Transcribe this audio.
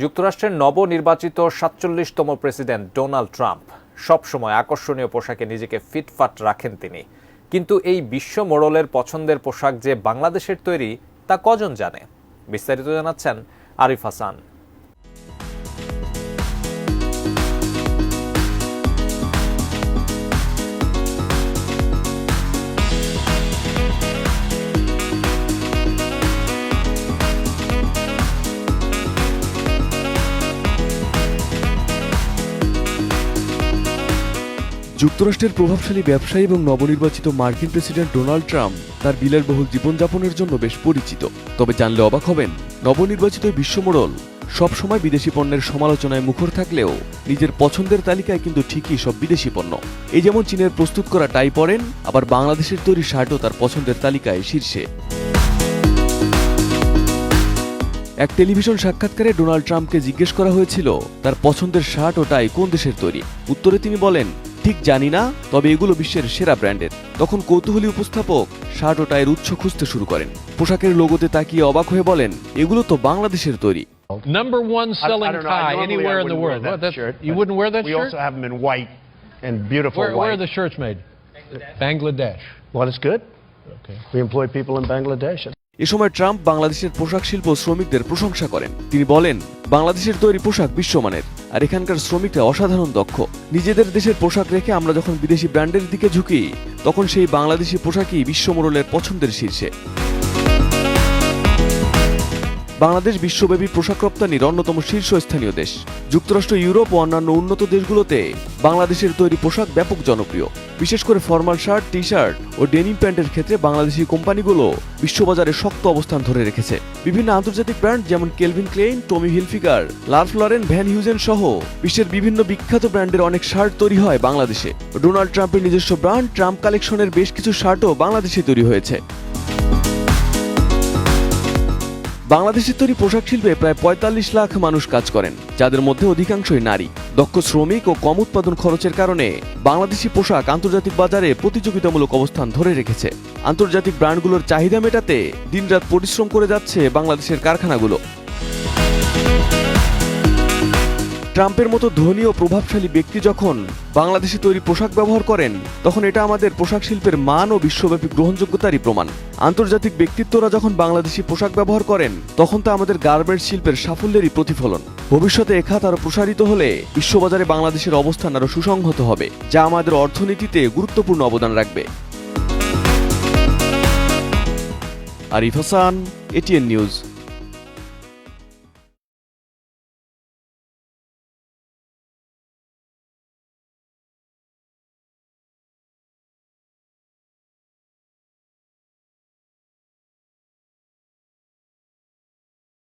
যুক্তরাষ্ট্রের নবনির্বাচিত সাতচল্লিশতম প্রেসিডেন্ট ডোনাল্ড ট্রাম্প। সবসময় আকর্ষণীয় পোশাকে নিজেকে ফিটফাট রাখেন তিনি। কিন্তু এই বিশ্ব মোড়লের পছন্দের পোশাক যে বাংলাদেশের তৈরি, তা কজন জানে? বিস্তারিত জানাচ্ছেন আরিফ হাসান। যুক্তরাষ্ট্রের প্রভাবশালী ব্যবসায়ী এবং নবনির্বাচিত মার্কিন প্রেসিডেন্ট ডোনাল্ড ট্রাম্প তার বিলাসবহুল জীবনযাপনের জন্য বেশ পরিচিত। তবে জানলে অবাক হবেন, নবনির্বাচিত বিশ্বমোড়ল সবসময় বিদেশি পণ্যের সমালোচনায় মুখর থাকলেও নিজের পছন্দের তালিকায় কিন্তু ঠিকই সব বিদেশি পণ্য। এই যেমন চীনের প্রস্তুত করা টাই পরেন, আবার বাংলাদেশের তৈরি শার্টও তার পছন্দের তালিকায় শীর্ষে। এক টেলিভিশন সাক্ষাৎকারে ডোনাল্ড ট্রাম্পকে জিজ্ঞেস করা হয়েছিল, তার পছন্দের শার্ট ও টাই কোন দেশের তৈরি? উত্তরে তিনি বলেন ঠিক জানি না তবে এগুলো বিশ্বের সেরা ব্র্যান্ডের তখন কৌতূহলী উপস্থাপক শার্ট ও টাইয়ের উৎস খুঁজতে শুরু করেন পোশাকের লোগোতে তাকিয়ে অবাক হয়ে বলেন এগুলো তো বাংলাদেশের তৈরি Number one selling tie anywhere in the world. that that- shirt, you wouldn't wear that we shirt? We also have them in white and beautiful where, white. where are the shirts made? Bangladesh. Bangladesh. Well, it's good. Okay. We employ people in Bangladesh. এ সময় Trump বাংলাদেশের পোশাক শিল্প শ্রমিকদের প্রশংসা করেন। তিনি বলেন, বাংলাদেশের তৈরি পোশাক বিশ্বমানের, আর এখানকার শ্রমিকরা অসাধারণ দক্ষ। নিজেদের দেশের পোশাক রেখে আমরা যখন বিদেশি ব্র্যান্ডের দিকে ঝুঁকি, তখন সেই বাংলাদেশি পোশাকই বিশ্বমোড়লের পছন্দের শীর্ষে। বাংলাদেশ বিশ্বব্যাপী পোশাক রপ্তানির অন্যতম শীর্ষস্থানীয় দেশ। যুক্তরাষ্ট্র, ইউরোপ ও অন্যান্য উন্নত দেশগুলোতে বাংলাদেশের তৈরি পোশাক ব্যাপক জনপ্রিয়। বিশেষ করে ফর্মাল শার্ট টি শার্ট ও ডেনিম প্যান্টের ক্ষেত্রে বাংলাদেশি কোম্পানিগুলো বিশ্ববাজারে শক্ত অবস্থান ধরে রেখেছে। বিভিন্ন আন্তর্জাতিক ব্র্যান্ড যেমন Calvin Klein, Tommy Hilfiger Ralph Lauren Van Heusen সহ বিশ্বের বিভিন্ন বিখ্যাত ব্র্যান্ডের অনেক শার্ট তৈরি হয় বাংলাদেশে। ডোনাল্ড ট্রাম্পের নিজস্ব ব্র্যান্ড ট্রাম্প কালেকশনের বেশ কিছু শার্টও বাংলাদেশে তৈরি হয়েছে। বাংলাদেশের তৈরি পোশাক শিল্পে প্রায় পঁয়তাল্লিশ লাখ মানুষ কাজ করেন, যাদের মধ্যে অধিকাংশই নারী। দক্ষ শ্রমিক ও কম উৎপাদন খরচের কারণে বাংলাদেশি পোশাক আন্তর্জাতিক বাজারে প্রতিযোগিতামূলক অবস্থান ধরে রেখেছে। আন্তর্জাতিক ব্র্যান্ডগুলোর চাহিদা মেটাতে দিনরাত পরিশ্রম করে যাচ্ছে বাংলাদেশের কারখানাগুলো। ট্রাম্পের মতো ধনী ও প্রভাবশালী ব্যক্তি যখন বাংলাদেশে তৈরি পোশাক ব্যবহার করেন, তখন এটা আমাদের পোশাক শিল্পের মান ও বিশ্বব্যাপী গ্রহণযোগ্যতারই প্রমাণ। আন্তর্জাতিক ব্যক্তিত্বরা যখন বাংলাদেশি পোশাক ব্যবহার করেন, তখন তা আমাদের গার্মেন্টস শিল্পের সাফল্যেরই প্রতিফলন। ভবিষ্যতে এ খাত আরও প্রসারিত হলে বিশ্ববাজারে বাংলাদেশের অবস্থান আরও সুসংহত হবে, যা আমাদের অর্থনীতিতে গুরুত্বপূর্ণ অবদান রাখবে। Arif Hasan, ATN news.